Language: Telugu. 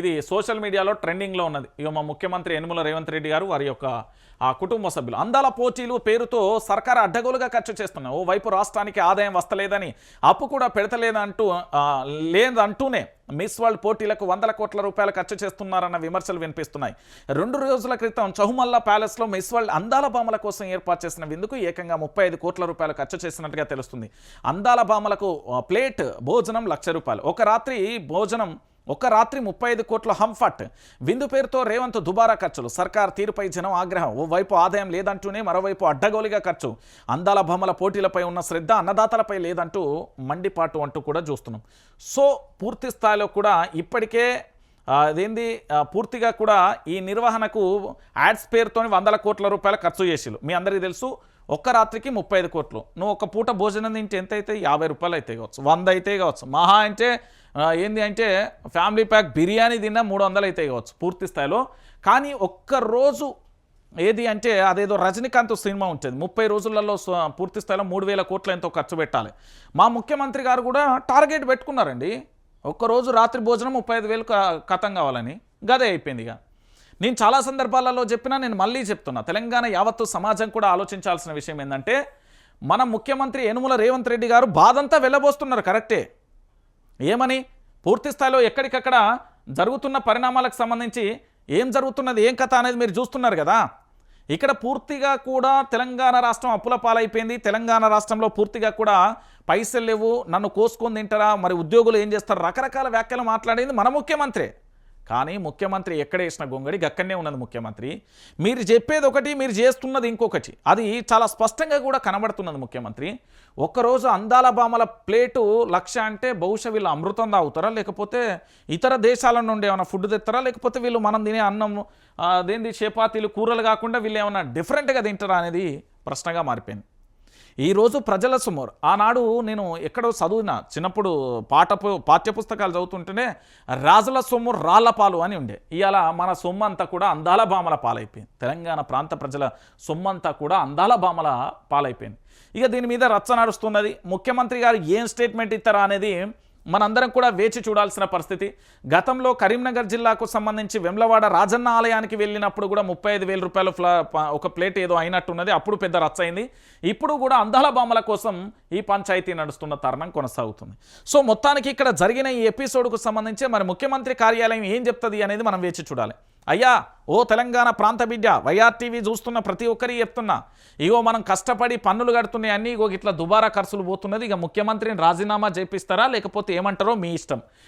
ఇది సోషల్ మీడియాలో ట్రెండింగ్లో ఉన్నది. ఇక మా ముఖ్యమంత్రి యనుమల రేవంత్ రెడ్డి గారు వారి యొక్క ఆ కుటుంబ సభ్యులు. అందాల పోటీలు పేరుతో సర్కారు అడ్డగోలుగా ఖర్చు చేస్తున్నాయి. ఓవైపు రాష్ట్రానికి ఆదాయం వస్తలేదని అప్పు కూడా పెడతలేదంటూ లేదంటూనే మిస్ వరల్డ్ పోటీలకు వందల కోట్ల రూపాయలు ఖర్చు చేస్తున్నారన్న విమర్శలు వినిపిస్తున్నాయి. రెండు రోజుల క్రితం చౌమల్లా ప్యాలెస్లో మిస్ వరల్డ్ అందాల భామల కోసం ఏర్పాటు చేసిన విందుకు ఏకంగా ముప్పై ఐదు కోట్ల రూపాయలు ఖర్చు చేసినట్టుగా తెలుస్తుంది. అందాల భామలకు ప్లేట్ భోజనం లక్ష రూపాయలు. ఒక రాత్రి భోజనం ఒక రాత్రి ముప్పై ఐదు కోట్ల హంఫట్. విందు పేరుతో రేవంత్ దుబారా ఖర్చులు. సర్కార్ తీరుపై జనం ఆగ్రహం. ఓవైపు ఆదాయం లేదంటూనే మరోవైపు అడ్డగోలిగా ఖర్చు. అందాల బొమ్మల పోటీలపై ఉన్న శ్రద్ధ అన్నదాతలపై లేదంటూ మండిపాటు అంటూ కూడా చూస్తున్నాం. సో పూర్తి స్థాయిలో కూడా ఇప్పటికే అదేంది పూర్తిగా కూడా ఈ నిర్వహణకు యాడ్స్ పేరుతోనే వందల కోట్ల రూపాయల ఖర్చు చేసిలు మీ అందరికీ తెలుసు ఒక్క రాత్రికి ముప్పై ఐదు కోట్లు. నువ్వు ఒక పూట భోజనం తింటే ఎంత అయితే యాభై రూపాయలు అయితే కావచ్చు. వంద అయితే కావచ్చు. మహా అంటే ఏంది అంటే ఫ్యామిలీ ప్యాక్ బిర్యానీ తిన్నా మూడు వందలు అయితే కావచ్చు పూర్తి స్థాయిలో. కానీ ఒక్క రోజు ఏది అంటే అదేదో రజనీకాంత్ సినిమా ఉంటుంది. ముప్పై రోజులలో పూర్తి స్థాయిలో మూడు వేల కోట్లు ఎంతో ఖర్చు పెట్టాలి. మా ముఖ్యమంత్రి గారు కూడా టార్గెట్ పెట్టుకున్నారండి. ఒక్కరోజు రాత్రి భోజనం ముప్పై ఐదు వేలు కథం కావాలని. గదే అయిపోయింది ఇక. నేను చాలా సందర్భాలలో చెప్పినా నేను మళ్ళీ చెప్తున్నా. తెలంగాణ యావత్తు సమాజం కూడా ఆలోచించాల్సిన విషయం ఏంటంటే మన ముఖ్యమంత్రి యనుమల రేవంత్ రెడ్డి గారు బాధంతా వెళ్ళబోస్తున్నారు కరెక్టే. ఏమని? పూర్తి స్థాయిలో ఎక్కడికక్కడ జరుగుతున్న పరిణామాలకు సంబంధించి ఏం జరుగుతున్నది ఏం కథ అనేది మీరు చూస్తున్నారు కదా. ఇక్కడ పూర్తిగా కూడా తెలంగాణ రాష్ట్రం అప్పుల పాలైపోయింది. తెలంగాణ రాష్ట్రంలో పూర్తిగా కూడా పైసలు లేవు నన్ను కోసుకొని తింటారా మరి ఉద్యోగులు ఏం చేస్తారు? రకరకాల వ్యాఖ్యలు మాట్లాడింది మన ముఖ్యమంత్రి. కానీ ముఖ్యమంత్రి ఎక్కడ వేసిన గొంగడి గక్కడనే ఉన్నది ముఖ్యమంత్రి. మీరు చెప్పేది ఒకటి మీరు చేస్తున్నది ఇంకొకటి. అది చాలా స్పష్టంగా కూడా కనబడుతున్నది ముఖ్యమంత్రి. ఒక్కరోజు అందాల బామల ప్లేటు లక్ష అంటే బహుశా వీళ్ళు అమృతం తాగుతారా? లేకపోతే ఇతర దేశాల నుండి ఏమైనా ఫుడ్ తెస్తారా? లేకపోతే వీళ్ళు మనం తినే అన్నం అదేంటి అదేంది చపాతీలు కూరలు కాకుండా వీళ్ళు ఏమైనా డిఫరెంట్గా తింటారా అనేది ప్రశ్నగా మారిపోయింది. ఈరోజు ప్రజల సుమారు. ఆనాడు నేను ఎక్కడో చదివిన చిన్నప్పుడు పాఠ పాఠ్యపుస్తకాలు చదువుతుంటేనే రాజుల సొమ్ము రాళ్ళ పాలు అని ఉండే. ఇవాళ మన సొమ్ము అంతా కూడా అందాల భామల పాలైపోయింది. తెలంగాణ ప్రాంత ప్రజల సొమ్ము అంతా కూడా అందాల భామల పాలైపోయింది. ఇక దీని మీద రచ్చ నడుస్తున్నది ముఖ్యమంత్రి గారు ఏం స్టేట్మెంట్ ఇస్తారా అనేది మనందరం కూడా వేచి చూడాల్సిన పరిస్థితి. గతంలో కరీంనగర్ జిల్లాకు సంబంధించి వెమ్లవాడ రాజన్న ఆలయానికి వెళ్ళినప్పుడు కూడా ముప్పై ఐదు వేల రూపాయలు ఫ్లా ఒక ప్లేట్ ఏదో అయినట్టున్నది. అప్పుడు పెద్ద రచ్చయింది. ఇప్పుడు కూడా అందాల బామల కోసం ఈ పంచాయతీ నడుస్తున్న తరుణం కొనసాగుతుంది. సో మొత్తానికి ఇక్కడ జరిగిన ఈ ఎపిసోడ్కు సంబంధించి మరి ముఖ్యమంత్రి కార్యాలయం ఏం చెప్తుంది అనేది మనం వేచి చూడాలి. అయ్యా ఓ తెలంగాణ ప్రాంత బిడ్డ వైఆర్ టీవీ చూస్తున్న ప్రతి ఒక్కరికి చెప్తున్నా. ఇగో మనం కష్టపడి పన్నులు కడుతున్నాయి అన్నీ ఇగో ఇట్లా దుబారా ఖర్చులు పోతున్నది ఇక ముఖ్యమంత్రిని రాజీనామా చేపిస్తారా లేకపోతే ఏమంటారో మీ ఇష్టం.